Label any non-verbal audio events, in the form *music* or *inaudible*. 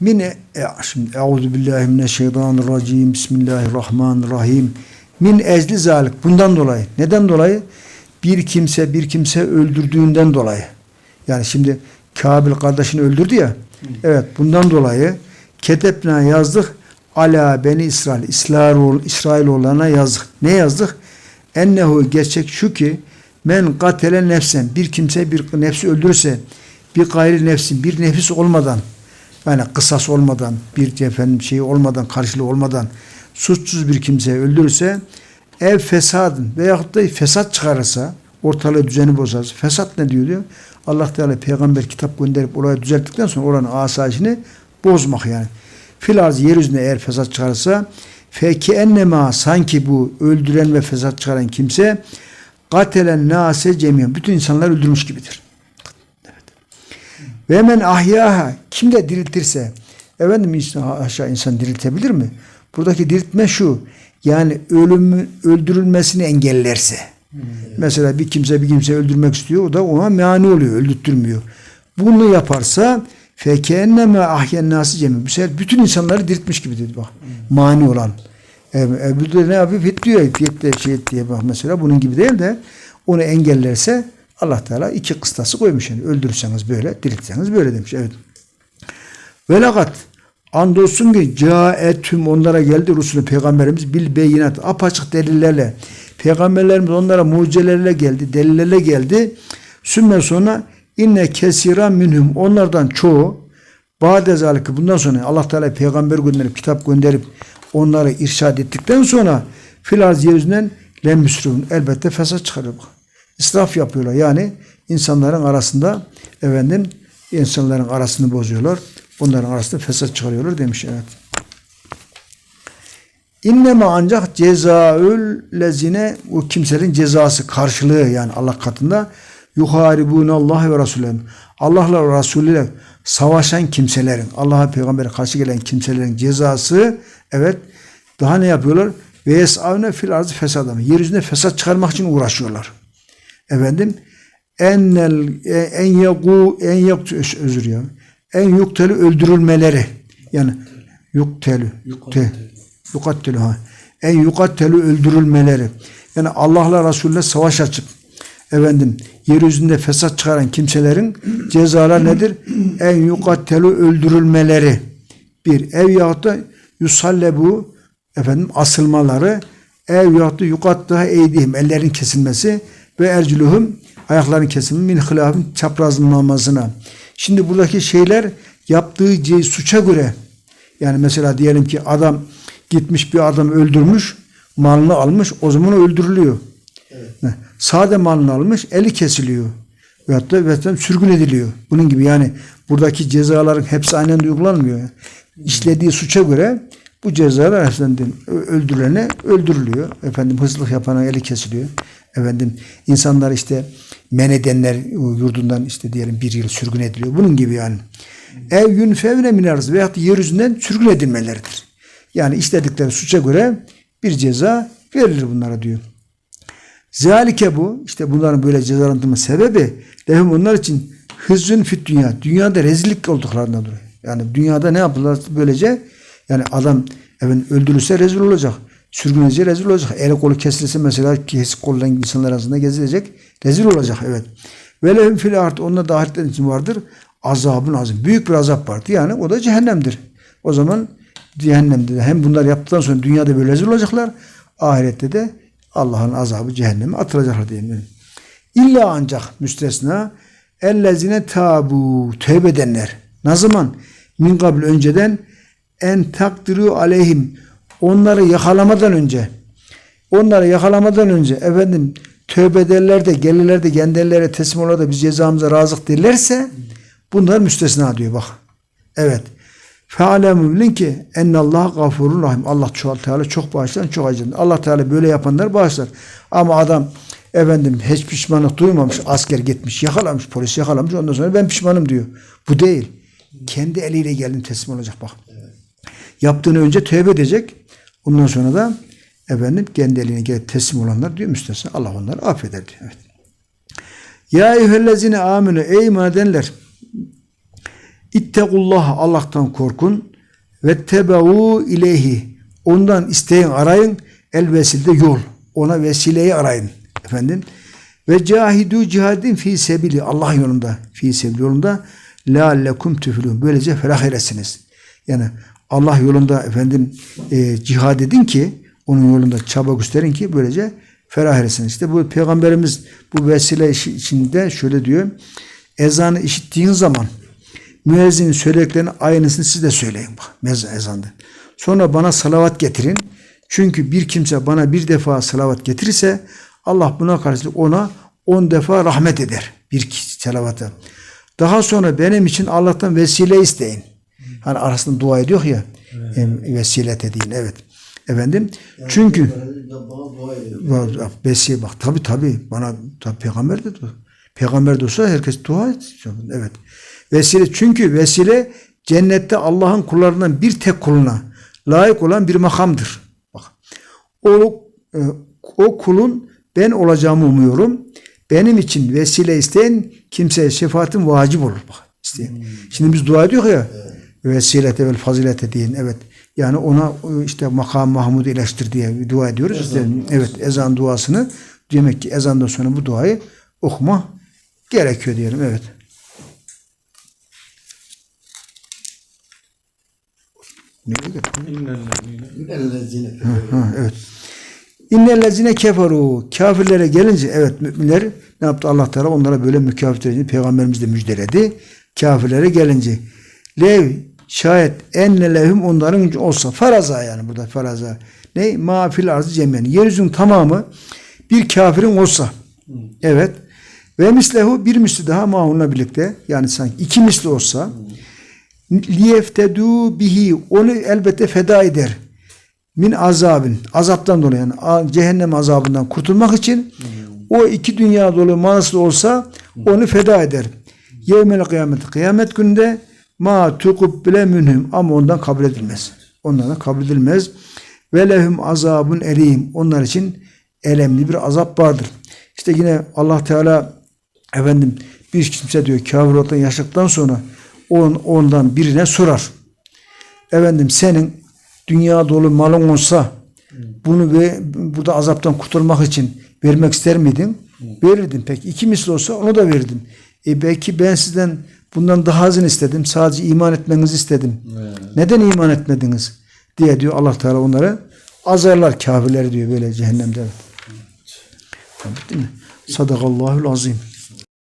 Min e, şimdi Euzu billahi mineşşeytanirracim. Bismillahirrahmanirrahim. Min ecli zalik. Bundan dolayı. Neden dolayı? Bir kimse bir kimse öldürdüğünden dolayı. Yani şimdi Kabil kardeşini öldürdü ya. Evet bundan dolayı ketepna yazdık ala beni İsrail. İsrail İsrailoğullarına yazdık. Ne yazdık? Ennehu gerçek şu ki men katele nefsen bir kimse bir nefsi öldürürse bir gayri nefsin bir nefis olmadan yani kısas olmadan bir efendim şey olmadan karşılığı olmadan suçsuz bir kimse öldürürse ev fesadın veyahut da fesat çıkarırsa ortalığı düzeni bozarsa fesat ne diyor diyor Allah Teala peygamber kitap gönderip orayı düzelttikten sonra oranın asayişini bozmak yani. Fil arz yeryüzünde eğer fesat çıkarırsa feki ennema sanki bu öldüren ve fesat çıkaran kimse katelen nase cemiyen bütün insanlar öldürmüş gibidir. Ve men ahyaha kim de diriltirse efendim insan, aşağı insan diriltebilir mi? Buradaki diriltme şu yani ölümü öldürülmesini engellerse. Mesela bir kimse bir kimse öldürmek istiyor o da ona mani oluyor öldürtmüyor. Bunu yaparsa fekenneme ahyen nası cemi. Bu sefer bütün insanları diriltmiş gibi dedi bak. Mani olan. E, e, de ne yapıyor? Fitliyor. Fiyetle şey et diye bak mesela bunun gibi değil de onu engellerse Allah Teala iki kıstası koymuş yani. Öldürürseniz böyle, diriltseniz böyle demiş. Evet. Velakat andolsun ki caetüm onlara geldi Resulü peygamberimiz bil beyinat apaçık delillerle peygamberlerimiz onlara mucizelerle geldi, delillerle geldi. Sümme sonra inne kesira minhum onlardan çoğu Ba'de zalike bundan sonra Allah Teala peygamber gönderip kitap gönderip onları irşad ettikten sonra fil arz yeryüzünden lem elbette fesat çıkarıyor. İsraf yapıyorlar. Yani insanların arasında efendim insanların arasını bozuyorlar. Onların arasında fesat çıkarıyorlar demiş evet. İnneme ancak cezaül lezine o kimsenin cezası karşılığı yani Allah katında yuharibun Allah ve Resulüm. Allah'la ve Resulü ile savaşan kimselerin, Allah'a peygambere karşı gelen kimselerin cezası evet daha ne yapıyorlar? Ve yesavne fil arzı fesadam. Yeryüzünde fesat çıkarmak için uğraşıyorlar. Efendim ennel en yagu en yak özür ya. En yukteli öldürülmeleri. Yani yukteli yukte yukattelu ha. En yukattelu öldürülmeleri. Yani Allah'la Resulüne savaş açıp efendim yeryüzünde fesat çıkaran kimselerin cezalar *clears throat* nedir? En yukattelu öldürülmeleri. Bir ev yahut da yusallebu efendim asılmaları ev yahut da yukattaha eydihim ellerin kesilmesi ve erculuhum ayakların kesimi min hilafın çaprazlanmasına. Şimdi buradaki şeyler yaptığı suça göre yani mesela diyelim ki adam gitmiş bir adam öldürmüş malını almış o zaman öldürülüyor. Evet. Sade malını almış eli kesiliyor. Veyahut da veyahut da sürgün ediliyor. Bunun gibi yani buradaki cezaların hepsi aynen uygulanmıyor. İşlediği suça göre bu cezalar efendim öldürülene öldürülüyor. Efendim hırsızlık yapana eli kesiliyor. Efendim insanlar işte men edenler yurdundan işte diyelim bir yıl sürgün ediliyor. Bunun gibi yani. Ev yün fevne minarız veyahut yeryüzünden sürgün edilmeleridir. Yani işledikleri suça göre bir ceza verilir bunlara diyor. Zalike bu işte bunların böyle cezalandırma sebebi lehum onlar için hızın fit dünya. Dünyada rezillik olduklarından dolayı. Yani dünyada ne yapılır böylece yani adam evet, öldürülse rezil olacak. Sürgünece rezil olacak. Eli kolu kesilirse mesela kesik kollan insanlar arasında gezilecek. Rezil olacak evet. Ve lehum fil art onunla da için vardır. Azabın azim. Büyük bir azap vardı. Yani o da cehennemdir. O zaman cehennemde de hem bunlar yaptıktan sonra dünyada böyle rezil olacaklar. Ahirette de Allah'ın azabı cehenneme atılacaklar diyelim. İlla ancak müstesna ellezine tabu tövbe edenler. Ne zaman? Min kabl önceden en takdiru aleyhim onları yakalamadan önce onları yakalamadan önce efendim tövbe ederler de gelirler de kendilerine teslim olur da biz cezamıza razık derlerse bunlar müstesna diyor bak. Evet. Fealemu bilin ki ennallah gafurun rahim. Allah Teala çok bağışlayan çok acıdır. Allah Teala böyle yapanlar bağışlar. Ama adam efendim hiç pişmanlık duymamış. Asker gitmiş, yakalamış, polis yakalamış. Ondan sonra ben pişmanım diyor. Bu değil. Kendi eliyle geldim teslim olacak bak. Evet. Yaptığını önce tövbe edecek. Ondan sonra da efendim kendi eline gelip teslim olanlar diyor müstesna. Allah onları affeder diyor. Evet. Ya eyyühellezine aminu ey iman edenler İttekullah Allah'tan korkun ve tebeu ileyhi ondan isteyin arayın el vesilde yol ona vesileyi arayın efendim ve cahidu cihadin fi sebili Allah yolunda fi sebili yolunda leallekum tüflün böylece felah eresiniz yani Allah yolunda efendim e, cihad edin ki onun yolunda çaba gösterin ki böylece ferah eresiniz. İşte bu peygamberimiz bu vesile içinde şöyle diyor. Ezanı işittiğin zaman müezzinin söylediklerinin aynısını siz de söyleyin bak mez- ezanda. Sonra bana salavat getirin. Çünkü bir kimse bana bir defa salavat getirirse Allah buna karşılık ona on defa rahmet eder. Bir kişi salavata. Daha sonra benim için Allah'tan vesile isteyin. Hani arasında dua ediyor ya. em, Vesile dediğin evet. Efendim. Çünkü Bana ediyor. Vesile bak tabi tabi bana tabi peygamber de dua. Peygamber de olsa herkes dua et. Evet. Vesile çünkü vesile cennette Allah'ın kullarından bir tek kuluna layık olan bir makamdır. Bak. O, e, o kulun ben olacağımı umuyorum. Benim için vesile isteyen kimseye şefaatim vacip olur. Bak, isteyen. Şimdi biz dua ediyor ya vesilete vel fazilete deyin. Evet. Yani ona e, işte makam Mahmud'u iyileştir diye dua ediyoruz. İşte, evet ezan duasını demek ki ezandan sonra bu duayı okuma gerekiyor diyelim. Evet. Nereye gitti? Ellezine Ha, evet. İnnellezine keferu kafirlere gelince evet müminler ne yaptı Allah Teala onlara böyle mükafat edince peygamberimiz de müjdeledi. Kafirlere gelince lev şayet enne lehum onların olsa faraza yani burada faraza. Ne? Mafil arzı cemen yeryüzünün tamamı bir kafirin olsa. Evet. Ve mislehu bir misli daha mahunla birlikte. Yani sanki iki misli olsa. Liyeftedu bihi onu elbette feda eder. Min azabın azaptan dolayı yani cehennem azabından kurtulmak için. O iki dünya dolu manası olsa onu feda eder. Yevmel kıyamet kıyamet günde ma tukubbile minhum ama ondan kabul edilmez. Onlardan kabul edilmez. Ve lehum azabun elim. Onlar için elemli bir azap vardır. İşte yine Allah Teala efendim bir kimse diyor kafir olduktan yaşadıktan sonra on, ondan birine sorar efendim senin dünya dolu malın olsa bunu ve burada azaptan kurtulmak için vermek ister miydin? Verirdin. Peki iki misli olsa onu da verirdin. E belki ben sizden bundan daha azını istedim. Sadece iman etmenizi istedim. Neden iman etmediniz? diye diyor Allah Teala onları azarlar kafirleri diyor böyle cehennemde. Evet. Bitti mi? Sadakallahul azim.